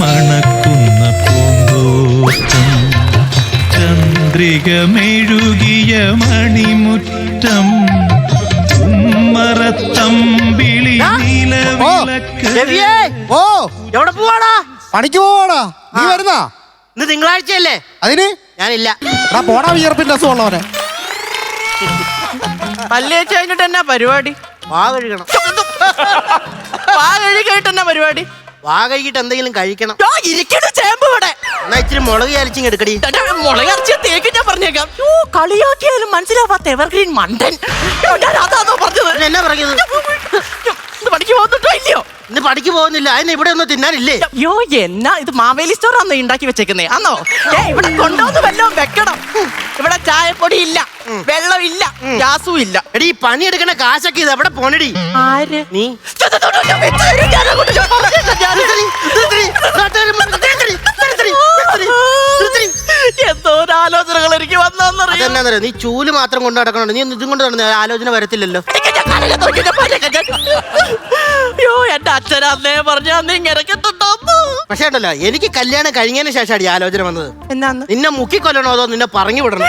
മണക്കുന്ന പൂന്തോട്ടം. ചന്ദ്രിക മെഴുകിയ മണിമുറ്റം. ഉമ്മറത്തമ്പിളി നിലവിളക്ക് രവിയേ ഓ എവിടെ പോവാടാ? പണിക്ക് പോവാടാ. നീ വരുന്നാ? ഇന്ന് തിങ്കളാഴ്ചയല്ലേ? അതിന്? ഞാനില്ല. എടാ പോടാ വിയർപ്പിന്റെ അസുഖമുള്ളവനെ പല്ലേച്ച് കഴിഞ്ഞിട്ട് എന്നാ പരിപാടി? വാ കഴുകണം. വാ കഴുകിയിട്ട് എന്നാ പരിപാടി? വാ കഴിക്കിട്ട് എന്തെങ്കിലും കഴിക്കണം. യോ, ഇരിക്കണ ചേമ്പ് ഇവിടെ എന്നാ ഇച്ചിരി മുളക് അരച്ചിങ് എടുക്കടി. മുളക് മുളകരച്ചിയ തേക്ക് ഞാൻ പറഞ്ഞേക്കാം. യോ, കളിയാക്കിയാലും മനസ്സിലാവാത്ത എവർഗ്രീൻ മണ്ടൻ. ഞാൻ അതാണോ പറഞ്ഞത്. എന്നാ പറഞ്ഞത് ഇത് പണിക്ക് പോകുന്നുണ്ടോ ഇല്ലയോ? ഇന്ന് പണിക്ക് പോകുന്നില്ല. അതിന് ഇവിടെ ഒന്നും തിന്നാനില്ലേ? യോ എന്നാ ഇത് മാവേലി സ്റ്റോർ ആണോ ഉണ്ടാക്കി വെച്ചേക്കുന്നേ? അന്നോ ഏ ഇവിടെ കൊണ്ടുവന്ന് വല്ലതും വെക്കണം. ഇവിടെ ചായപ്പൊടി ഇല്ല വെള്ളം ഇല്ല ഗ്യാസും ഇല്ല. എടി ഈ പണിയെടുക്കണ കാശൊക്കെ ഇത് എവിടെ പോണടി? ആര്? നീ? എന്തോരാലോചനകൾ എനിക്ക് വന്നറിയാം അതെന്നാ നീ ചൂൽ മാത്രം കൊണ്ട് നടക്കണോ നീ ഇതും കൊണ്ട് നടന്ന ആലോചന വരത്തില്ലല്ലോ. അയ്യോ എന്റെ അച്ഛൻ അന്നേ പറഞ്ഞ അന്ന് പക്ഷേ ഉണ്ടല്ലോ എനിക്ക് കല്യാണം കഴിഞ്ഞതിന് ശേഷമാണ് ഈ ആലോചന വന്നത്. എന്നാന്ന്? നിന്നെ മുക്കിക്കൊല്ലണോ അതോ നിന്നെ പറഞ്ഞു വിടണോ?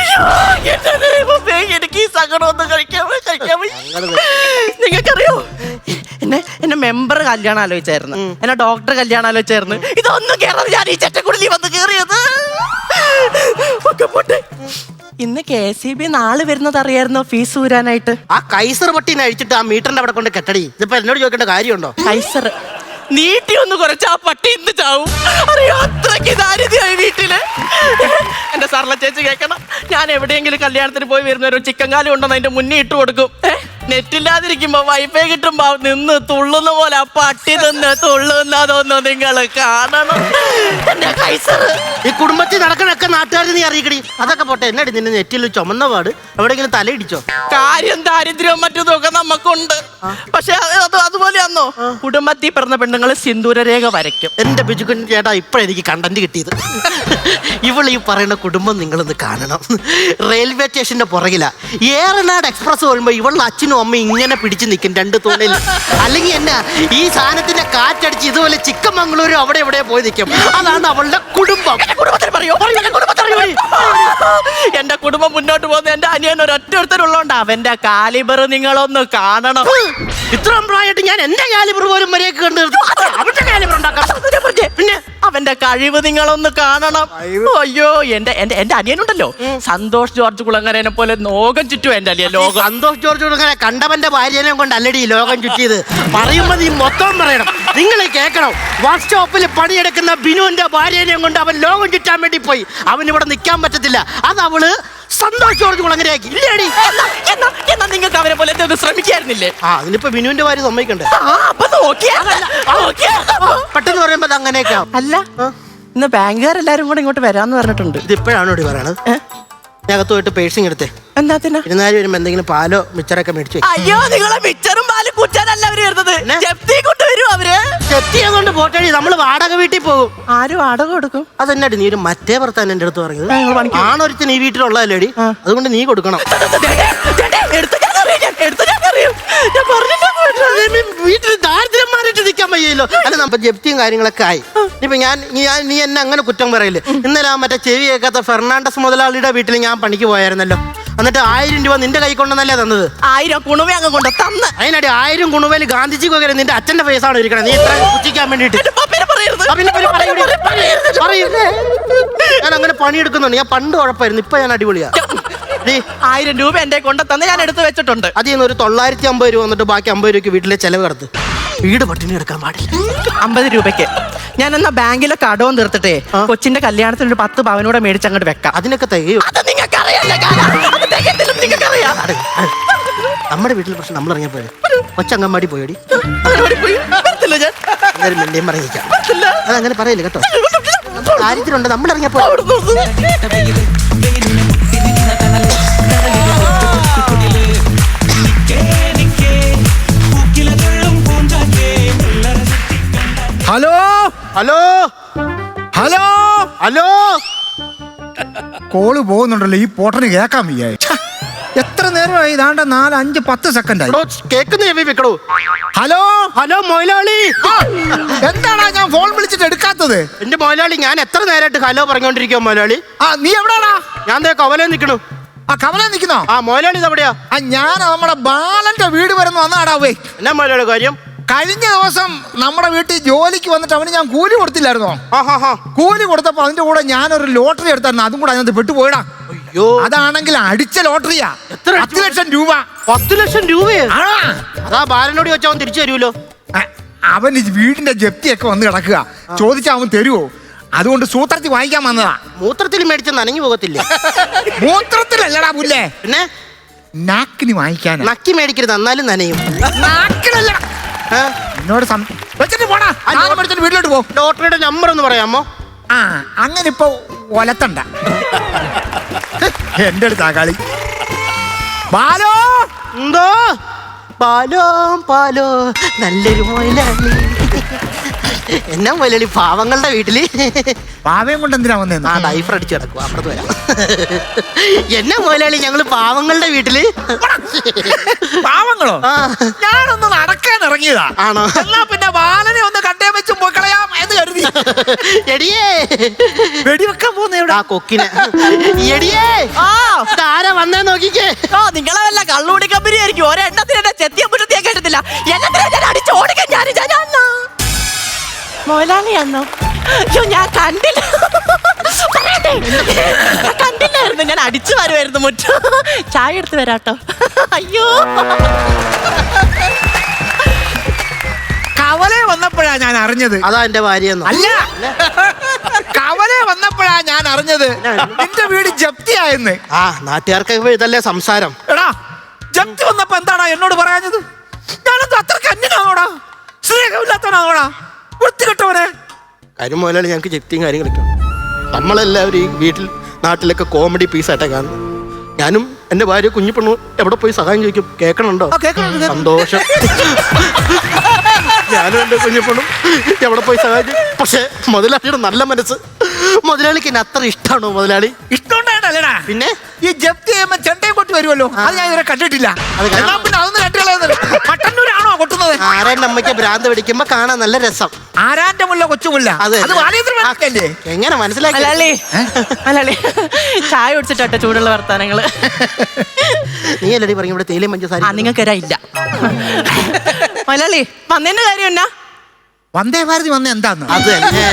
എന്റെ ദൈവമേ, എനിക്ക് ഈ സങ്കടം ഒന്ന് കഴിക്കാൻ വയ്യ, കഴിക്കാൻ വയ്യ. നിങ്ങൾക്കറിയോ? എന്നെ എന്നെ മെമ്പർ കല്യാണം ആലോചിച്ചായിരുന്നു. എന്നെ ഡോക്ടർ കല്യാണം ആലോചിച്ചായിരുന്നു. ഇതൊന്നും കേരളം ഞാൻ ഈ ചെറ്റക്കുടലി വന്ന് കേറിയത്. ഒക്കെ പോട്ടെ. ഇന്ന് കെ സി ബി നാളെ വരുന്നത് അറിയായിരുന്നോ ഫീസ് ഊരാനായിട്ട്? ആ കൈസർ പട്ടീനെ അഴിച്ചിട്ട് ആ മീറ്ററിന്റെ അവിടെ കൊണ്ട് കെട്ടടി. ഇതിപ്പോ എന്നോട് ചോദിക്കേണ്ട കാര്യമുണ്ടോ? കൈസർ. നീട്ടി ഒന്ന് കുറച്ച് ആ പട്ടി ഇന്ന് ചാവും. അറിയോ? അത്രയ്ക്ക് ദാരിദ്ര്യമായി വീട്ടിൽ. എന്റെ സർല ചേച്ചി കേൾക്കണം. ഞാൻ എവിടെയെങ്കിലും കല്യാണത്തിന് പോയി വരുന്ന ഒരു ചിക്കൻ കാലി ഉണ്ടെന്ന് അതിന്റെ മുന്നേ ഇട്ട് കൊടുക്കും. നെറ്റില്ലാതിരിക്കുമ്പോ വൈഫൈ കിട്ടുമ്പോ നിന്ന് തുള്ളുന്ന പോലെ ആ പട്ടി നിന്ന് തുള്ളുന്നതൊന്ന് നിങ്ങൾ കാണണം. ഈ കുടുംബത്തിൽ നടക്കണൊക്കെ നാട്ടുകാർ നീ അറിയിക്കടി. അതൊക്കെ പോട്ടെ. എന്നടി നിന്നെ നെറ്റിൽ ചുമന്ന പാട്? എവിടെയെങ്കിലും തലയിടിച്ചോ കാര്യം ദാരിദ്ര്യവും മറ്റതും ഒക്കെ നമുക്കുണ്ട് പക്ഷെ അത് അത് അതുപോലെയാന്നോ? കുടുംബത്തിൽ പിറന്ന പെണ്ണുങ്ങൾ സിന്ദൂരരേഖ വരയ്ക്കും. എന്റെ ബിജുക്കുൻ ചേട്ടാ ഇപ്പോഴെനിക്ക് കണ്ടന്റ് കിട്ടിയത്. ഇവൾ ഈ പറയുന്ന കുടുംബം നിങ്ങളൊന്ന് കാണണം. റെയിൽവേ സ്റ്റേഷന്റെ പുറകില. ഏറനാട് എക്സ്പ്രസ് വരുമ്പോ ഇവളുടെ അച്ഛനും അമ്മയും ഇങ്ങനെ പിടിച്ചു നിൽക്കും രണ്ട് തോണിൽ അല്ലെങ്കിൽ എന്നാ ഈ സാധനത്തിന്റെ കാറ്റടിച്ച് ഇതുപോലെ ചിക്കമംഗളൂരും അവിടെ എവിടെ പോയി നിൽക്കും അതാണ് അവളുടെ കുടുംബം. കുടുംബത്തിന് പറയോ. പറയോ? എന്റെ കുടുംബം മുന്നോട്ട് പോകുന്ന. എന്റെ അനിയൻ ഒരൊറ്റൊരുത്തരുള്ളോണ്ട് അവന്റെ കാലിബർ നിങ്ങളൊന്ന് കാണണം. ഇത്രയും പ്രായമായിട്ട് ഞാൻ എന്റെ കാലിബർ പോലും മര്യാദയ്ക്ക് കണ്ടു അവന്റെ കാലിബർ ഉണ്ടാക്കാം അതിനെ പിന്നെ? അവന്റെ കഴിവ് നിങ്ങളൊന്ന് കാണണം. അയ്യോ എന്റെ എന്റെ എന്റെ അനിയനുണ്ടല്ലോ സന്തോഷ് ജോർജ് കുളങ്ങരനെ പോലെ ലോകം ചുറ്റും എന്റെ അനിയൻ ലോകം. സന്തോഷ് ജോർജ് കുളങ്ങര കണ്ടവന്റെ ഭാര്യനെ കൊണ്ട് അല്ലടി ഈ ലോകം ചുറ്റിയത്? പറയുമ്പോ നീ മൊത്തം പറയണം. നിങ്ങൾ കേൾക്കണം. വർക്ക്ഷോപ്പിൽ പണിയെടുക്കുന്ന ബിനുവിന്റെ ഭാര്യനെയും കൊണ്ട് അവൻ ലോകം ചുറ്റാൻ വേണ്ടി പോയി. അവൻ ഇവിടെ നിൽക്കാൻ പറ്റത്തില്ല. അത് അവൾ കുളങ്ങരയാക്കി. ഇല്ലേടി എന്നാ നിങ്ങൾക്ക് അവരെ പോലെ ശ്രമിക്കായിരുന്നില്ലേ? ആ അതിനിപ്പോ ബിനുവിന്റെ ഭാര്യ സമ്മതിക്കണ്ടേ? ആ അപ്പൊ നോക്കിയാ. നോക്കിയാ. പെട്ടെന്ന് പറയുമ്പോ അത് അങ്ങനെയൊക്കെ ആവും. അല്ല ഇന്ന് ബാങ്കുകാരെല്ലാരും കൂടെ ഇങ്ങോട്ട് വരാന്ന് പറഞ്ഞിട്ടുണ്ട്. ഇത് ഇപ്പോഴാണോ ഇവിടെ പറയണത്? അകത്ത് പോയിട്ട് പേഴ്സിങ് എടുത്തേ എന്നാത്തിനാ ഇരുന്നാലും വരുമ്പോ എന്തെങ്കിലും പാലോ മിച്ചറൊക്കെ മേടിച്ചു അയ്യോ നിങ്ങളെ മിച്ചറും പാലും കുറ്റാനല്ല അവർ വരുന്നത്. പിന്നെ? ജപ്തി കൊണ്ടുവരും അവർ. ചെത്തിയെ കൊണ്ട് പോട്ടടി നമ്മൾ വാടക വീട്ടിൽ പോകും. ആരും വാടക കൊടുക്കും? അതെന്നാടി നീ ഒരു മറ്റേ ഭർത്താൻ എന്റെ അടുത്ത് പറഞ്ഞത്? ആണൊരുത്തൻ ഈ വീട്ടിലുള്ളതല്ലേടി? അതുകൊണ്ട് നീ കൊടുക്കണം. അല്ല ജപ്തിയും കാര്യങ്ങളൊക്കെ ആയി. ഇപ്പൊ ഞാൻ ഞാൻ- നീ എന്നെ അങ്ങനെ കുറ്റം പറയില്ല ഇന്നലെ ആ മറ്റേ ചെവി കേൾക്കാത്ത ഫെർണാണ്ടസ് മുതലാളിയുടെ വീട്ടിൽ ഞാൻ പണിക്ക് പോയായിരുന്നല്ലോ. എന്നിട്ട് ആയിരം രൂപ നിന്റെ കൈ കൊണ്ടെന്നല്ലേ തന്നത്? ആയിരം കുണുവേ അങ്ങ് കൊണ്ട് തന്ന്. അതിനടി ആയിരം കുണുവേൽ ഗാന്ധിജി വകരം നിന്റെ അച്ഛന്റെ ഫേസ് ആണ് ഇരിക്കണം നീ ഇത്ര പുച്ഛിക്കാൻ വേണ്ടിട്ട്. ഞാൻ അങ്ങനെ പണിയെടുക്കുന്നുണ്ട്. ഞാൻ പണ്ട് കുഴപ്പമായിരുന്നു ഇപ്പൊ ഞാൻ അടിപൊളിയാ. ആയിരം രൂപ എന്റെ കൊണ്ട് തന്നെ ഞാൻ എടുത്തു വെച്ചിട്ടുണ്ട്. അതിൽ നിന്ന് ഒരു തൊള്ളായിരത്തി അമ്പത് രൂപ വന്നിട്ട് ബാക്കി അമ്പത് രൂപയ്ക്ക് വീട്ടിലെ ചെലവ് കടത്ത്. വീട് പട്ടിണി എടുക്കാൻ പാടില്ല. അമ്പത് രൂപയ്ക്ക്. ഞാൻ എന്നാ ബാങ്കിലെ കടവും തീർത്തിട്ടേ കൊച്ചിന്റെ കല്യാണത്തിന് ഒരു പത്ത് പവനൂടെ മേടിച്ച് അങ്ങോട്ട് വെക്കാം. അതിനൊക്കെ തികയോ. അത് നിങ്ങൾക്ക് അറിയാല്ല നിങ്ങൾക്കറിയാം. അടെ, അടെ. നമ്മുടെ വീട്ടിലെ പ്രശ്നം നമ്മൾ ഇറങ്ങിയപ്പോഴേ കൊച്ചങ്കമ്മാടി പോയടി. പോയി. വരത്തില്ല ഞാൻ. എന്തായാലും മിണ്ടിയും പറഞ്ഞിരിക്കാം വരത്തില്ല. അതങ്ങനെ പറയില്ല കേട്ടോ? കാര്യത്തിലുണ്ട് നമ്മൾ നിന്ന് hello? Hello? Hello? Hello? Call പോകുന്നുണ്ടല്ലോ ഈ പോട്ടന് കേക്കാൻ വയ്യായി എത്ര നേരമായി ഇതാണ്ട് നാല് അഞ്ച് പത്ത് സെക്കൻഡ് ആയി കേക്കുന്ന ചെവി വെക്കടോ. ഹലോ? ഹലോ മൊയിലാളി. എന്താണ് ഞാൻ ഫോൺ വിളിച്ചിട്ട് എടുക്കാത്തത്? എന്റെ മൊയിലാളി ഞാൻ എത്ര നേരമായിട്ട് ഹലോ പറഞ്ഞോണ്ടിരിക്കോ മൊയിലാളി? ആ നീ എവിടാടാ ഞാൻ കവലെ നിൽക്കണു ആ കവല നിൽക്കുന്നോ ആ മൊയിലാളി എവിടെയാ ആ ഞാൻ നമ്മുടെ ബാലന്റെ വീട് വരെ വന്നാടാ വേ എന്നാ മൊയിലാളി കാര്യം? കഴിഞ്ഞ ദിവസം നമ്മുടെ വീട്ടിൽ ജോലിക്ക് വന്നിട്ട് അവന് ഞാൻ കൂലി കൊടുത്തില്ലായിരുന്നോ? കൂലി കൊടുത്തപ്പോ അതിന്റെ കൂടെ ഞാനൊരു ലോട്ടറി എടുത്തായിരുന്നു. അതും കൂടെ അതിനകത്ത് പെട്ടുപോയടാ. അയ്യോ. അതാണെങ്കിൽ അടിച്ച ലോട്ടറിയാ. എത്ര പത്ത് ലക്ഷം രൂപ. പത്ത് ലക്ഷം രൂപയോ? ആ അതാ ബാലനോട് ചോദിച്ചാൽ അവൻ തിരിച്ചു തരുമല്ലോ. അവൻ ഈ വീടിന്റെ ജപ്തിയൊക്കെ വന്ന് കിടക്കുക. ചോദിച്ചാ അവൻ തരുവോ? അതുകൊണ്ട് സൂത്രത്തിൽ വാങ്ങിക്കാൻ വന്നതാ. മൂത്രത്തിൽ മേടിച്ച നനഞ്ഞു പോകത്തില്ലേ? മൂത്രത്തിലല്ലടാ പുല്ലേ. പിന്നെ? നാക്കിന് വാങ്ങിക്കാനാ നക്കി മേടിക്കരുത് എന്നാലും നനയും. നാക്കിലല്ലടാ ആ, എന്നോട് സം- വെച്ചിട്ട് പോടാ. സാധനം മേടിച്ചിട്ട് വീട്ടിലോട്ട് പോ. ഡോക്ടറുടെ നമ്പർ ഒന്ന് പറയാമോ? ആ അങ്ങനെ ഇപ്പൊ ഒലത്തണ്ട. എന്റെ അടുത്താ കളി. ബാലോ? എന്തോ? പാലോ പാലോ നല്ലൊരു മൊയിലാളി എന്നാ മൊയിലാളി പാവങ്ങളുടെ വീട്ടിൽ? പാവയും കൊണ്ട് എന്തിനാ വന്നേന്ന് ആ ഡൈഫർ അടിച്ചു കിടക്കും അപ്പുറത്ത് വരാം. എന്നാ മൊയിലാളി ഞങ്ങൾ പാവങ്ങളുടെ വീട്ടിൽ? പാവങ്ങളോ? ആ. ഞാനൊന്ന് നടക്കാൻ ഇറങ്ങിയതാ. ആണോ? എന്നാ പിന്നെ ബാലനെ ഒന്ന് കണ്ടേ വെച്ച് പൊക്കളയാം എന്ന് കരുതി. എടിയേ. വെടിവെക്കാൻ പോകുന്ന എവിടെ ആ കൊക്കിനെ. എടിയേ. ആ. താര വന്നേ നോക്കിക്കേ? ഓ നിങ്ങളെ വല്ല കള്ളുകൂടി കമ്പനി ആയിരിക്കും. ഒരെണ്ണത്തിന് എന്നെ ചെത്തിയ മുറ്റത്തിയാ കേട്ടിട്ടില്ല. എന്നത്തിനാ ഞാൻ മോലാളിയാന്നോ അയ്യോ ഞാൻ കണ്ടില്ല. പറയട്ടെ. ഞാൻ കണ്ടില്ലായിരുന്നു. ഞാൻ അടിച്ചു വരുമായിരുന്നു മുറ്റം. ചായ എടുത്ത് വരാട്ടോ. അയ്യോ. കവല വന്നപ്പോഴാ ഞാൻ അറിഞ്ഞത്. അതാ എന്റെ ഭാര്യ അല്ല. കവല വന്നപ്പോഴാ ഞാൻ അറിഞ്ഞത്. നിന്റെ വീട് ജപ്തിയായെന്ന്. ആ നാട്ടുകാർക്കൊക്കെ ഇതല്ലേ സംസാരം. എടാ ജപ്തി വന്നപ്പോ എന്താണോ എന്നോട് പറയാഞ്ഞത്? ഞാനെന്താ അത്ര അന്യനാണോടാ? സ്നേഹമില്ലാത്തവനാണോടാ? വൃത്തികെട്ടവനെ. കാര്യം മുതലാണ് ഞങ്ങൾക്ക് ജപ്തിയും കാര്യങ്ങളൊക്കെ. നമ്മളെല്ലാവരും ഈ വീട്ടിൽ നാട്ടിലൊക്കെ കോമഡി പീസായിട്ടാ കാണുന്നത്. ഞാനും എന്റെ ഭാര്യ കുഞ്ഞിപ്പണ്ണു എവിടെ പോയി സഹായം ചോദിക്കും? കേൾക്കണുണ്ടോ. സന്തോഷം. ഞാനും എന്റെ കുഞ്ഞിപ്പണ്ണു എവിടെ പോയി സഹായം ചെയ്യും പക്ഷേ മുതലാളിയുടെ നല്ല മനസ്സ്. മുതലാളിക്ക് എന്നെ അത്ര ഇഷ്ടമാണോ മുതലാളി? ഇഷ്ടമുണ്ടായിട്ടല്ലേടാ. പിന്നെ? ഈ ജപ്തി ചെയ്യുമ്പോ ചെണ്ടയും കൊട്ടി വരുമല്ലോ. അത് ഞാൻ ഇവരെ കണ്ടിട്ടില്ല. പിന്നെ അതൊന്നും കണ്ടുകളയത് കൊട്ടുന്നത് ആരാന്റെ അമ്മയ്ക്ക് ഭ്രാന്ത് പിടിക്കുമ്പോ കാണാൻ നല്ല രസം. ആരാന്റെ മുല്ല കൊച്ചുമുല്ല? അത് അത് വാലിയത്തിൽ മനസ്സിലല്ലേ എങ്ങനെ മനസ്സിലാക്കി? മലയാളി മലയാളി ചായ കുടിച്ചിട്ടോ ചൂടുള്ള വർത്താനങ്ങൾ നീ അല്ലടി പറഞ്ഞു ഇവിടെ തേയിലയും പഞ്ചസാര ആ നിങ്ങൾക്ക് ഇല്ല. മലയാളി വന്നതിന്റെ കാര്യം എന്നാ? വന്ദേ ഭാരതി വന്ന എന്താന്ന്? അത് തന്നെ.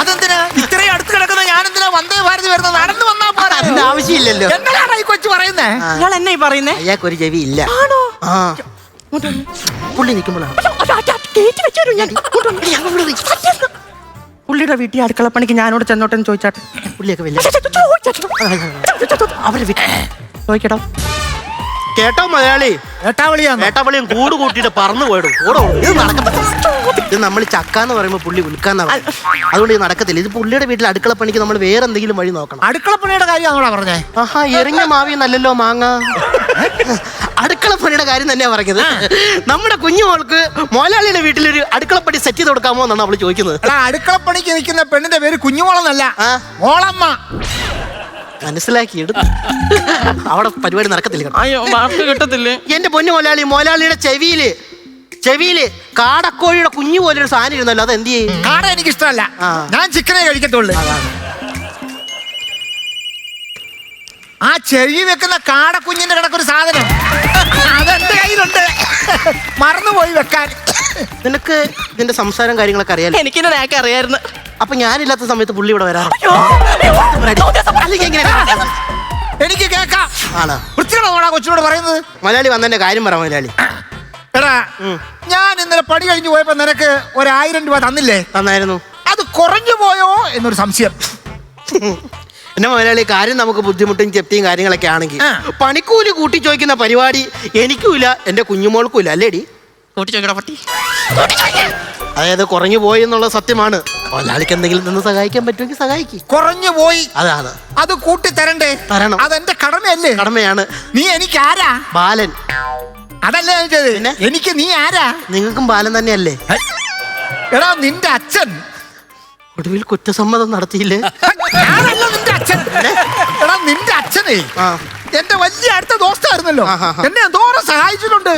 അതെന്തിനാ? ഇത്രയും അടുത്ത് കിടക്കുന്ന ഞാൻ എന്തിനാ വന്ദേ ഭാരതി വരുന്നത്? നടന്നു വന്നാ പോരാ. അതിന്റെ ആവശ്യമില്ലല്ലോ. എന്തിനാണ് ഈ കൊച്ചു പറയുന്നേ? ആ. നിങ്ങൾ എന്നെ ഈ പറയുന്നേ? അയാൾക്കൊരു ചെവി ഇല്ല. ആണോ? ആ. പുള്ളി നിൽക്കുമ്പോഴാണ്. പുള്ളിയുടെ വീട്ടിൽ അടുക്കളപ്പണിക്ക് ഞാനോട് ചെന്നോട്ടെന്ന് ചോദിച്ചാട്ടെ പുള്ളിയൊക്കെ വലിയ അവർ വിട്ട് ചോദിക്കട്ടോ കേട്ടോ മലയാളി ഏട്ടാ ഏട്ടാവളിയും കൂട് കൂട്ടിയിട്ട് പറന്നു പോയിടും കൂടെ ഇത് നടക്കത്തില്ല ഇത് നമ്മൾ ചക്ക എന്ന് പറയുമ്പോൾ പുള്ളി വിൽക്കാന്നാ പറയുന്നത്. അതുകൊണ്ട് ഇത് നടക്കത്തില്ല ഇത് പുള്ളിയുടെ വീട്ടിൽ അടുക്കള പണിക്ക് നമ്മൾ വേറെ എന്തെങ്കിലും വഴി നോക്കണം അടുക്കള അടുക്കളപ്പണിയുടെ കാര്യമാണോടാ പറഞ്ഞേ ആഹാ എറിഞ്ഞ മാവി നല്ലല്ലോ മാങ്ങ അടുക്കള പണിയുടെ കാര്യം തന്നെയാ പറയുന്നത്. നമ്മുടെ കുഞ്ഞു മോൾക്ക് മോലാളിയുടെ വീട്ടിലൊരു അടുക്കളപ്പണി സെറ്റ് ചെയ്ത് കൊടുക്കാമോ എന്നാണ് അവൾ ചോദിക്കുന്നത്. അടുക്കള അടുക്കളപ്പണിക്ക് നിൽക്കുന്ന പെണ്ണിന്റെ പേര് കുഞ്ഞുമോളെന്നല്ല. മോളമ്മ. മനസ്സിലാക്കി എടുത്തു അവിടെ പരിപാടി നടക്കത്തില്ല അയ്യോ മാർക്ക് കിട്ടത്തില്ലേ? എന്റെ പൊന്നു മോലാളി മോലാളിയുടെ ചെവിയിൽ ചെവിയിൽ കാടക്കോഴിയുടെ കുഞ്ഞു പോലൊരു സാധനം ഇരുന്നല്ലോ അത് എന്ത് ചെയ്യും? കാട എനിക്ക് ഇഷ്ടമല്ല ഞാൻ ചിക്കനെ കഴിക്കത്തുള്ളൂ. ആ ചെഴി വെക്കുന്ന കാടക്കുഞ്ഞിന്റെ കിടക്കൊരു സാധനം. അതെന്റെ കയ്യിലുണ്ട്. മറന്നുപോയി വെക്കാൻ. നിനക്ക് ഇതിന്റെ സംസാരം കാര്യങ്ങളൊക്കെ അറിയാലോ? എനിക്ക് നേക്കെ അറിയായിരുന്നു. അപ്പൊ ഞാനില്ലാത്ത സമയത്ത് പുള്ളി ഇവിടെ എങ്ങനെ എനിക്ക് കേക്കാം ആണ്? വൃത്തിയുടെ കൊച്ചിനോട് പറയുന്നത്. മലയാളി വന്നതിന്റെ കാര്യം പറ മലയാളി. എടാ ഞാൻ ഇന്നലെ പടി കഴിഞ്ഞു പോയപ്പോ നിനക്ക് ഒരായിരം രൂപ തന്നില്ലേ? തന്നായിരുന്നു. അത് കുറഞ്ഞു പോയോ എന്നൊരു സംശയം. എന്നെ മുതലാളി കാര്യം നമുക്ക് ബുദ്ധിമുട്ടും ചെപ്തിയും കാര്യങ്ങളൊക്കെ ആണെങ്കിൽ പണിക്കൂലി കൂട്ടി ചോദിക്കുന്ന പരിപാടി എനിക്കുമില്ല എന്റെ കുഞ്ഞുമോൾക്കും ഇല്ല അല്ലേടി? കൂട്ടി ചോദിക്കടാ പട്ടി. അതായത് കുറഞ്ഞു പോയി എന്നുള്ള സത്യമാണ്. മുതലാളിക്ക് എന്തെങ്കിലും നിന്ന് സഹായിക്കാൻ പറ്റുമെങ്കിൽ സഹായിക്കും. കുറഞ്ഞു പോയി. അതാണ് അത്. കൂട്ടി തരണ്ടേ? തരണം. അതെന്റെ കടമയല്ലേ? കടമയാണ്. നീ എനിക്ക് ആരാ? ബാലൻ. അതല്ലേ ഞാൻ പിന്നെ? എനിക്ക് നീ ആരാ? നിങ്ങൾക്കും ബാലൻ തന്നെയല്ലേ? എടാ നിന്റെ അച്ഛൻ. ഒടുവിൽ കുറ്റസമ്മതം നടത്തിയില്ലേ? ഞാനല്ല നിന്റെ അച്ഛൻ. എടാ നിന്റെ അച്ഛനെ എന്റെ വലിയ അടുത്ത ദോസ്തായിരുന്നല്ലോ. എന്നെ എന്തോരം സഹായിച്ചിട്ടുണ്ട്.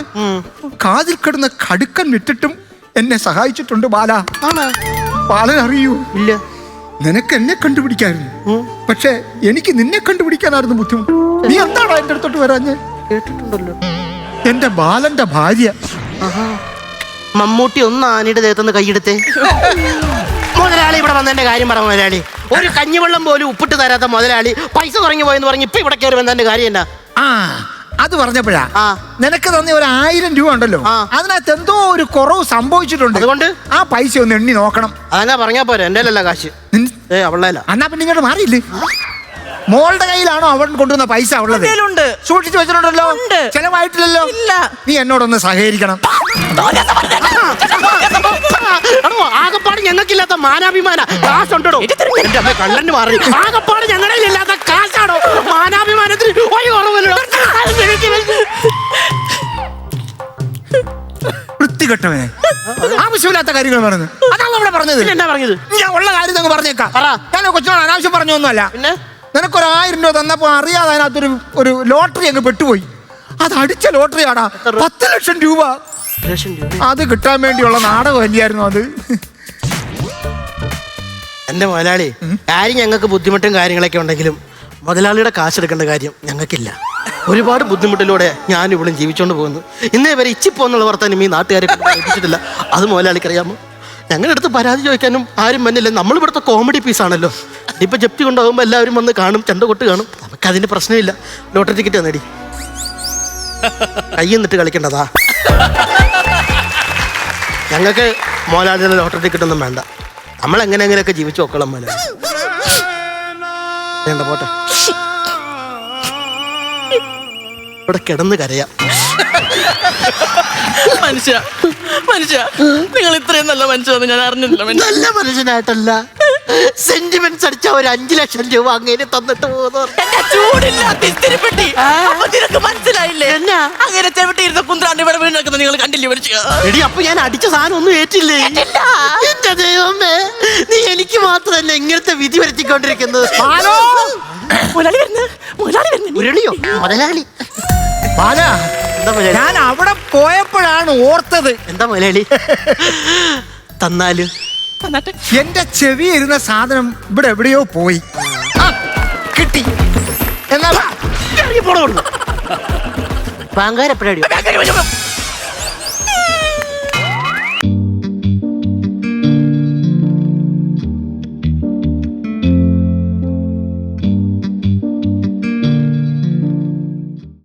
കാതിൽ കിടന്ന കടുക്കൻ വിട്ടിട്ടും എന്നെ സഹായിച്ചിട്ടുണ്ട് ബാല. ബാലൻ അറിയൂ ഇല്ല. നിനക്ക് എന്നെ കണ്ടുപിടിക്കായിരുന്നു. പക്ഷെ എനിക്ക് നിന്നെ കണ്ടുപിടിക്കാനായിരുന്നു ബുദ്ധിമുട്ട്. നീ എന്താണോ എന്റെ അടുത്തോട്ട് വരാഞ്ഞ്? കേട്ടിട്ടുണ്ടല്ലോ. എന്റെ ബാലന്റെ ഭാര്യ. മമ്മൂട്ടി ഒന്ന് ആനയുടെ ദേഹത്തുനിന്ന് കൈയെടുത്തേ. മുതലാളി ഇവിടെ വന്നതിന്റെ കാര്യം പറ മുതലാളി. ഒരു കഞ്ഞിവെള്ളം പോലും ഉപ്പിട്ട് തരാത്ത മുതലാളി പൈസ കുറഞ്ഞു പോയെന്ന് പറഞ്ഞ് ഇപ്പൊ ഇവിടെ കയറി വന്നതിന്റെ കാര്യം എന്നാ? ആ അത് പറഞ്ഞപ്പോഴാ. ആ. നിനക്ക് തന്നെ ഒരു ആയിരം രൂപ ഉണ്ടല്ലോ. ആ. അതിനകത്ത് എന്തോ ഒരു കുറവ് സംഭവിച്ചിട്ടുണ്ട്. അതുകൊണ്ട്? ആ പൈസ ഒന്ന് എണ്ണി നോക്കണം. അതെന്നാ പറഞ്ഞാ പോരെ? എന്റെ കാശ്. നിൻ- ഏ അവളല്ല അന്നാ പിന്നെ ഇങ്ങോട്ട് മാറിയില്ലേ? മോളുടെ കയ്യിലാണോ അവൻ കൊണ്ടുവന്ന പൈസ ഉള്ളത്? കയ്യിലുണ്ട്. സൂക്ഷിച്ചു വെച്ചിട്ടുണ്ടല്ലോ. ഉണ്ട്. ചെലവായിട്ടില്ലല്ലോ. ഇല്ല. നീ എന്നോടൊന്ന് സഹകരിക്കണം. ആകപ്പാട് ഞങ്ങൾക്കില്ലാത്ത മാനാഭിമാന കാശുണ്ടോ എന്റെ അമ്മ കണ്ടന്റ് മാറി. ആകപ്പാട് ഞങ്ങളുടെ ഇല്ലാത്ത കാശാണോ മാനാഭിമാനത്തിന് ഒരു കുറവില്ലടോ. വൃത്തികെട്ടവനെ. ആവശ്യമില്ലാത്ത കാര്യങ്ങൾ പറഞ്ഞു. അതാണ് അവിടെ പറഞ്ഞത്. എന്നാ പറഞ്ഞത്? ഞാൻ ഉള്ള കാര്യം അങ്ങ് പറഞ്ഞേക്കാം. പറ. ഞാൻ കൊച്ചിനോട് അനാവശ്യം പറഞ്ഞൊന്നുമല്ല. പിന്നെ? നിനക്കൊരു ആയിരം രൂപ തന്നപ്പോ അറിയാതെ അതിനകത്തൊരു ഒരു ലോട്ടറി അങ്ങ് പെട്ടുപോയി. അത് അടിച്ച ലോട്ടറി ആടാ പത്ത് ലക്ഷം രൂപ. അത് കിട്ടാൻ വേണ്ടിയുള്ള നാടകം അല്ലായിരുന്നു അത്? എന്റെ മുതലാളി കാര്യം ഞങ്ങൾക്ക് ബുദ്ധിമുട്ടും കാര്യങ്ങളൊക്കെ ഉണ്ടെങ്കിലും മുതലാളിയുടെ കാശെടുക്കേണ്ട കാര്യം ഞങ്ങൾക്കില്ല. ഒരുപാട് ബുദ്ധിമുട്ടിലൂടെ ഞാൻ ഇവിടെ ജീവിച്ചുകൊണ്ട് പോകുന്നു. ഇന്നേ വരെ ഇച്ചിപ്പോന്നുള്ള വർത്താനം ഈ നാട്ടുകാരെ ഏൽപ്പിച്ചിട്ടില്ല. അത് മുതലാളിക്ക് അറിയാമോ? ഞങ്ങളുടെ അടുത്ത് പരാതി ചോദിക്കാനും ആരും വന്നില്ല. നമ്മൾ ഇവിടുത്തെ കോമഡി പീസാണല്ലോ ഇപ്പൊ ജപ്തി കൊണ്ടാകുമ്പോൾ എല്ലാവരും വന്ന് കാണും ചെണ്ട കൊട്ട് കാണും. നമുക്ക് അതിന് പ്രശ്നമില്ല. ലോട്ടറി ടിക്കറ്റ് നേടി കൈ നിന്നിട്ട് കളിക്കേണ്ടതാ. ഞങ്ങൾക്ക് മോലാളിയുടെ ലോട്ടറി ടിക്കറ്റ് ഒന്നും വേണ്ട. നമ്മൾ എങ്ങനെ എങ്ങനെയൊക്കെ ജീവിച്ചു നോക്കണം മോലെ വേണ്ട പോട്ടെ. ഇവിടെ കിടന്ന് കരയാം. മനുഷ്യ മനുഷ്യ നിങ്ങൾ ഇത്രയും നല്ല മനുഷ്യന്ന് ഞാൻ അറിഞ്ഞില്ല മനുഷ്യ. നല്ല മനുഷ്യനായിട്ടല്ല. സെന്റിമെന്റ്സ് അടിച്ച ഒരു അഞ്ചു ലക്ഷം രൂപ അങ്ങനെ തന്നിട്ട് പോകുന്നു. എന്റെ ചൂടില്ലാത്ത ഇസ്തിരിപ്പെട്ടി അപ്പൊ നിനക്ക് മനസ്സിലായില്ലേ? എന്നാ? അങ്ങനെ ചെവിട്ടിയിരുന്ന കുന്ത്രാണ്ട് ഇവിടെ വീണ് നിൽക്കുന്നത് നിങ്ങൾ കണ്ടില്ലേ മനുഷ്യ? എടി അപ്പൊ ഞാൻ അടിച്ച സാധനം ഒന്നും ഏറ്റില്ലേ? എന്റെ ദൈവമേ നീ എനിക്ക് മാത്രമല്ല ഇങ്ങനത്തെ വിധി വരുത്തിക്കൊണ്ടിരിക്കുന്നത്. മുതലാളി വരുന്നു. മുതലാളി വരുന്നു. മുരളിയോ? മുതലാളി. ബാല എന്താ മുതലാളി? ഞാൻ അവിടെ പോയപ്പോഴാണ് ഓർത്തത്. എന്താ മലയാളി തന്നാൽ. എന്നിട്ട് എന്റെ ചെവി ഇരുന്ന സാധനം ഇവിടെ എവിടെയോ പോയി. ആ, കിട്ടി. എന്നാ എപ്പോഴാടിയോ